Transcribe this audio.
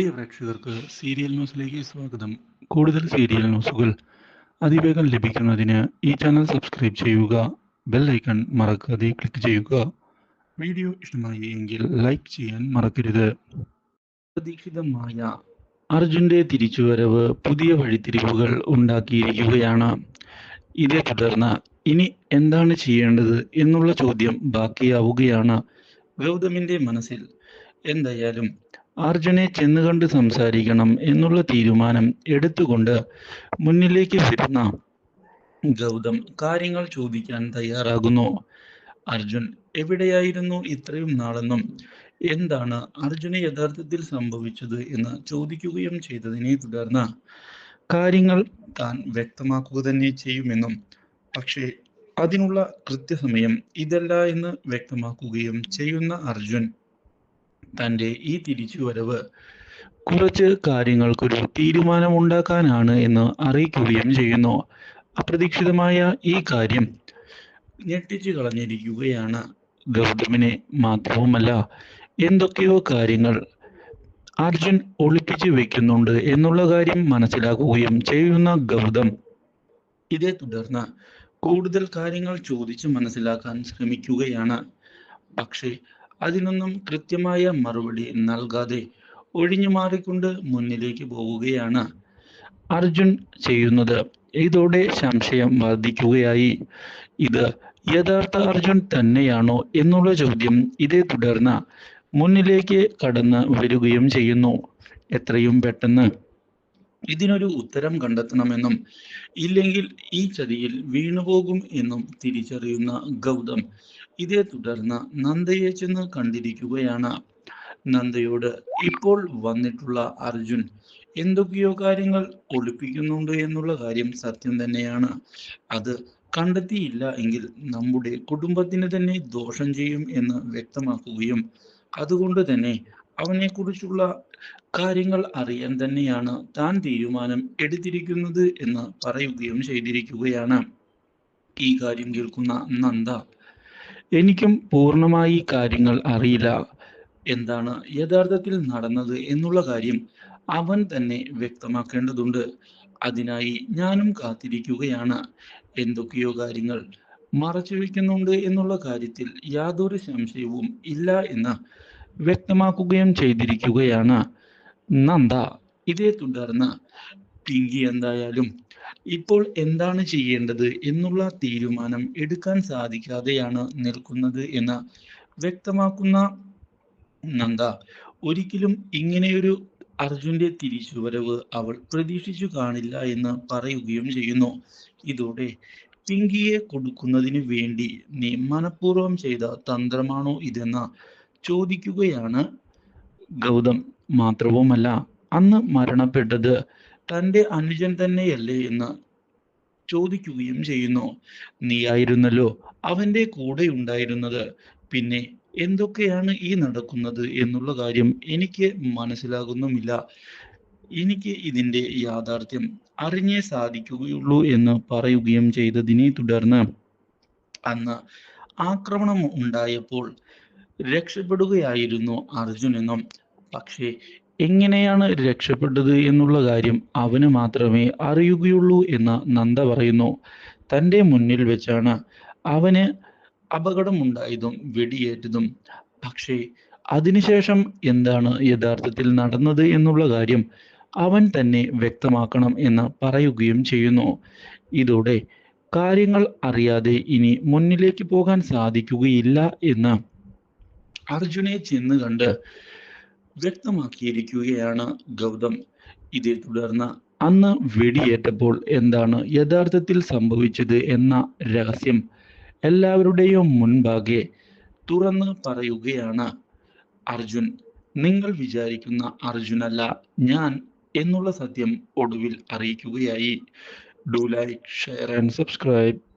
പ്രിയ പ്രേക്ഷകർക്ക് സീരിയൽ ന്യൂസിലേക്ക് സ്വാഗതം. കൂടുതൽ സീരിയൽ ന്യൂസുകൾ അതിവേഗം ലഭിക്കുന്നതിന് ഈ ചാനൽ സബ്സ്ക്രൈബ് ചെയ്യുക ബെൽ ഐക്കൺ മറക്കാതെ ക്ലിക്ക് ചെയ്യുക. വീഡിയോ ഇഷ്ടമായി എങ്കിൽ ലൈക്ക് ചെയ്യാൻ മറക്കരുത്. പ്രതീക്ഷിതമായ അർജുന്റെ തിരിച്ചുവരവ് പുതിയ വഴിത്തിരിവുകൾ ഉണ്ടാക്കിയിരിക്കുകയാണ്. ഇതേ തുടർന്ന് ഇനി എന്താണ് ചെയ്യേണ്ടത് എന്നുള്ള ചോദ്യം ബാക്കിയാവുകയാണ്. ഗൗതമിന്റെ മനസ്സിൽ എന്തായാലും അർജുനെ ചെന്നുകണ്ട് സംസാരിക്കണം എന്നുള്ള തീരുമാനം എടുത്തുകൊണ്ട് മുന്നിലേക്ക് വരുന്ന ഗൗതം കാര്യങ്ങൾ ചോദിക്കാൻ തയ്യാറാകുന്നു. അർജുൻ എവിടെയായിരുന്നു ഇത്രയും നാളെന്നും? എന്താണ് അർജുന് യഥാർത്ഥത്തിൽ സംഭവിച്ചത് എന്ന് ചോദിക്കുകയും ചെയ്തതിനെ തുടർന്ന് കാര്യങ്ങൾ താൻ വ്യക്തമാക്കുക തന്നെ ചെയ്യുമെന്നും പക്ഷേ അതിനുള്ള കൃത്യസമയം ഇതല്ല എന്ന് വ്യക്തമാക്കുകയും ചെയ്യുന്ന അർജുൻ തന്റെ ഈ തിരിച്ചുവരവ് കുറച്ച് കാര്യങ്ങൾക്കൊരു തീരുമാനമുണ്ടാക്കാനാണ് എന്ന് അറിയിക്കുകയും ചെയ്യുന്നു. അപ്രതീക്ഷിതമായ ഈ കാര്യം ഞെട്ടിച്ചു കളഞ്ഞിരിക്കുകയാണ്. ഗൗതമിനെ മാത്രവുമല്ല എന്തൊക്കെയോ കാര്യങ്ങൾ അർജുൻ ഒളിപ്പിച്ചു വെക്കുന്നുണ്ട് എന്നുള്ള കാര്യം മനസ്സിലാക്കുകയും ചെയ്യുന്ന ഗൗതം ഇതേ തുടർന്ന് കൂടുതൽ കാര്യങ്ങൾ ചോദിച്ച് മനസ്സിലാക്കാൻ ശ്രമിക്കുകയാണ്. പക്ഷേ അതിനൊന്നും കൃത്യമായ മറുപടി നൽകാതെ ഒഴിഞ്ഞു മാറിക്കൊണ്ട് മുന്നിലേക്ക് പോവുകയാണ് അർജുൻ ചെയ്യുന്നത്. ഇതോടെ സംശയം വർദ്ധിക്കുകയായി. ഇത് യഥാർത്ഥ അർജുൻ തന്നെയാണോ എന്നുള്ള ചോദ്യം ഇതേ തുടർന്ന് മുന്നിലേക്ക് കടന്ന് വരികയും ചെയ്യുന്നു. എത്രയും പെട്ടെന്ന് ഇതിനൊരു ഉത്തരം കണ്ടെത്തണമെന്നും ഇല്ലെങ്കിൽ ഈ ചതിയിൽ വീണുപോകും എന്നും തിരിച്ചറിയുന്ന ഗൗതം ഇതേ തുടർന്ന് നന്ദയെ ചെന്ന് കണ്ടിരിക്കുകയാണ്. നന്ദയോട് ഇപ്പോൾ വന്നിട്ടുള്ള അർജുൻ എന്തൊക്കെയോ കാര്യങ്ങൾ ഒളിപ്പിക്കുന്നുണ്ട് എന്നുള്ള കാര്യം സത്യം തന്നെയാണ്. അത് കണ്ടെത്തിയില്ല എങ്കിൽ നമ്മുടെ കുടുംബത്തിന് തന്നെ ദോഷം ചെയ്യും എന്ന് വ്യക്തമാക്കുകയും അതുകൊണ്ട് തന്നെ അവനെക്കുറിച്ചുള്ള കാര്യങ്ങൾ അറിയാൻ തന്നെയാണ് താൻ തീരുമാനം എടുത്തിരിക്കുന്നത് എന്ന് പറയുകയും ചെയ്തിരിക്കുകയാണ്. ഈ കാര്യം കേൾക്കുന്ന നന്ദ എനിക്കും പൂർണമായി കാര്യങ്ങൾ അറിയില്ല. എന്താണ് യഥാർത്ഥത്തിൽ നടന്നത് എന്നുള്ള കാര്യം അവൻ തന്നെ വ്യക്തമാക്കേണ്ടതുണ്ട്. അതിനായി ഞാനും കാത്തിരിക്കുകയാണ്. എന്തൊക്കെയോ കാര്യങ്ങൾ മറച്ചു വെക്കുന്നുണ്ട് എന്നുള്ള കാര്യത്തിൽ യാതൊരു സംശയവും ഇല്ല എന്ന് വ്യക്തമാക്കുകയും ചെയ്തിരിക്കുകയാണ്. നന്ദ ഇതേ തുടർന്ന് പിങ്കി എന്തായാലും ഇപ്പോൾ എന്താണ് ചെയ്യേണ്ടത് എന്നുള്ള തീരുമാനം എടുക്കാൻ സാധിക്കാതെയാണ് നിൽക്കുന്നത് എന്ന് വ്യക്തമാക്കുന്ന നന്ദ ഒരിക്കലും ഇങ്ങനെയൊരു അർജുന്റെ തിരിച്ചുവരവ് അവൾ പ്രതീക്ഷിച്ചു കാണില്ല എന്ന് പറയുകയും ചെയ്യുന്നു. ഇതോടെ പിങ്കിയെ കൊടുക്കുന്നതിന് വേണ്ടി നീ ചെയ്ത തന്ത്രമാണോ ഇതെന്ന് ചോദിക്കുകയാണ്. ഗൗതം മാത്രവുമല്ല അന്ന് മരണപ്പെട്ടത് തന്റെ അനുജൻ തന്നെയല്ലേ എന്ന് ചോദിക്കുകയും ചെയ്യുന്നു. നീയായിരുന്നല്ലോ അവന്റെ കൂടെ ഉണ്ടായിരുന്നത്. പിന്നെ എന്തൊക്കെയാണ് ഈ നടക്കുന്നത് എന്നുള്ള കാര്യം എനിക്ക് മനസ്സിലാകുന്നുമില്ല. എനിക്ക് ഇതിന്റെ യാഥാർത്ഥ്യം അറിഞ്ഞേ സാധിക്കുകയുള്ളൂ എന്ന് പറയുകയും ചെയ്തതിനെ തുടർന്ന് അന്ന് ആക്രമണം ഉണ്ടായപ്പോൾ രക്ഷപ്പെടുകയായിരുന്നു അർജുൻ എന്നും. പക്ഷേ എങ്ങനെയാണ് രക്ഷപ്പെട്ടത് എന്നുള്ള കാര്യം അവന് മാത്രമേ അറിയുകയുള്ളൂ എന്ന് നന്ദ പറയുന്നു. തന്റെ മുന്നിൽ വെച്ചാണ് അവന് അപകടമുണ്ടായതും വെടിയേറ്റതും. പക്ഷേ അതിനുശേഷം എന്താണ് യഥാർത്ഥത്തിൽ നടന്നത് എന്നുള്ള കാര്യം അവൻ തന്നെ വ്യക്തമാക്കണം എന്ന് പറയുകയും ചെയ്യുന്നു. ഇതോടെ കാര്യങ്ങൾ അറിയാതെ ഇനി മുന്നിലേക്ക് പോകാൻ സാധിക്കുകയില്ല എന്ന് അർജുനെ ചെന്ന് കണ്ട് വ്യക്തമാക്കിയിരിക്കുകയാണ് ഗൗതം. ഇതേ തുടർന്ന് അന്ന് വെടിയേറ്റപ്പോൾ എന്താണ് യഥാർത്ഥത്തിൽ സംഭവിച്ചത് എന്ന രഹസ്യം എല്ലാവരുടെയും മുൻപാകെ തുറന്ന് പറയുകയാണ് അർജുൻ. നിങ്ങൾ വിചാരിക്കുന്ന അർജുനല്ല ഞാൻ എന്നുള്ള സത്യം ഒടുവിൽ അറിയിക്കുകയായി. Do like share and subscribe